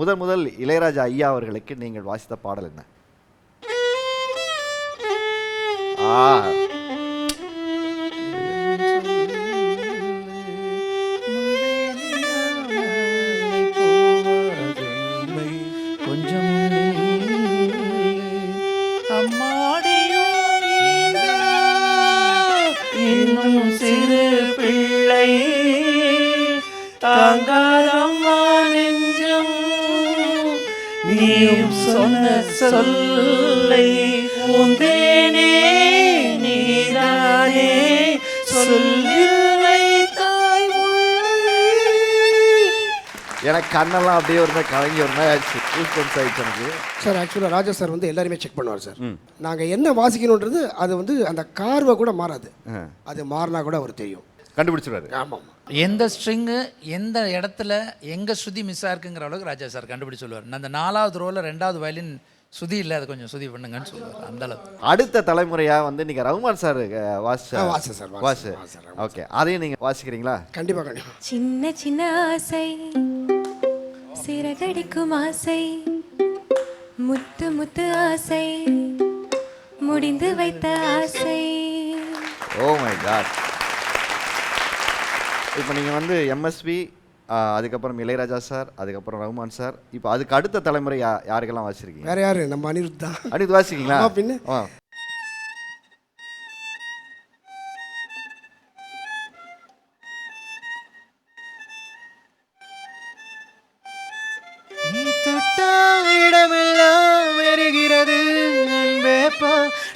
முதல் முதல் இளையராஜா ஐயா அவர்களுக்கு நீங்கள் வாசித்த பாடல் என்ன? ஆ. கொஞ்சம் சிறு பிள்ளை தாங்காரம் நீயும் சொன்ன சொல்லை உந்தேனே நீதானே சொல்லில்லை தாய் எனக்கு கண்ணெல்லாம் அப்படியே ஒரு மாதிரி கலங்கி ஒரு மாதிரி ஆயிடுச்சு. கூஸ் ஆயிடுச்சு எனக்கு. சார் ஆக்சுவலாக ராஜா சார் வந்து எல்லாருமே செக் பண்ணுவார் சார். நாங்கள் என்ன வாசிக்கணுன்றது அது வந்து அந்த கார்வை கூட மாறாது. அது மாறினா கூட அவர் தெரியும். கண்டுபிடிச்சிருவாரு ஆமாம். எந்த ஸ்ட்ரிங்கு எந்த இடத்துல எங்கே ஸ்ருதி மிஸ் ஆயிருக்குங்கிற அளவுக்கு ராஜா சார் கண்டுபிடிச்சு சொல்லுவார் அந்த நாலாவது ரோவில் ரெண்டாவது வயலின் சுதி இல்லை அதை கொஞ்சம் சுதி பண்ணுங்கன்னு சொல்லுவார். அந்த அளவுக்கு. அடுத்த தலைமுறையா வந்து நீங்க ரகுமான் சார் வாசி ஆ, வாசு சார், வாசு, ஓகே அதையும் நீங்க வாசிக்கிறீங்களா? கண்டிப்பாக கண்டிப்பாக சின்ன சின்ன ஆசை சிறகடிக்கும் ஆசை முத்து முத்து ஆசை முடிந்து வைத்த ஆசை. ஓ மை காட் இப்போ நீங்கள் வந்து எம்எஸ்வி அதுக்கப்புறம் இளையராஜா சார் அதுக்கப்புறம் ரகுமான் சார் இப்போ அதுக்கு அடுத்த தலைமுறை யா யாருக்கெல்லாம் வாசிச்சிருக்கீங்க? வேற யாரு? நம்ம அனிருத் தான். அனித் வாசிக்கிறீங்களா ஆமா, பின்ன. இடமெல்லாம் எரிகிறது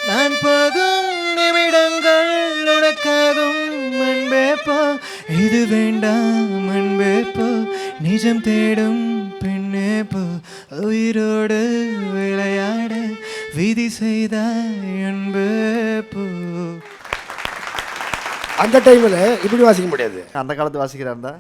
நான் போகும் இது வேண்டாம் அன்பேப்பா நிஜம் தேடும் பெண்ணேப்பா உயிரோடு விளையாட விதி செய்தாய் அன்பேப்போ அந்த டைமில் இப்படி வாசிக்க முடியாது. அந்த காலத்து வாசிக்கிறா இருந்தா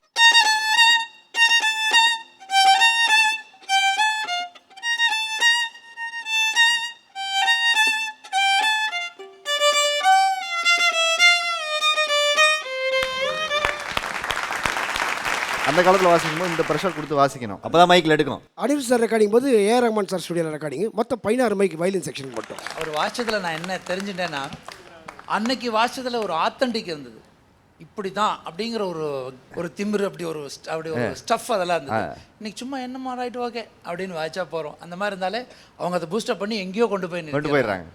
அந்த காலத்தில் வாசிக்கும்போது இந்த ப்ரெஷர் கொடுத்து வாசிக்கணும். அப்போ தான் மைக்கில் எடுக்கும் அனிருத் சார் ரெக்கார்டிங் போது ஏ ரஹ்மான் சார் ஸ்டுடியோவில் ரெக்கார்டிங் மொத்தம் பதினாறு மைக்கு வயலின் செக்ஷன் மட்டும். அவர் வாட்சத்தில் நான் என்ன தெரிஞ்சுட்டேன்னா அன்னைக்கு வாட்சத்தில் ஒரு ஆத்தன்டிக் இருந்தது. இப்படி தான் அப்படிங்கிற ஒரு ஒரு திமிரு அப்படி ஒரு அப்படி ஒரு ஸ்டஃப் அதெல்லாம் இருந்தது. இன்னைக்கு சும்மா என்னமா ரைட் ஓகே அப்படின்னு வாய்ச்சா போகிறோம் அந்த மாதிரி இருந்தாலே அவங்க அதை பூஸ்டப் பண்ணி எங்கேயோ கொண்டு போய் கொண்டு. போயிடுறாங்க.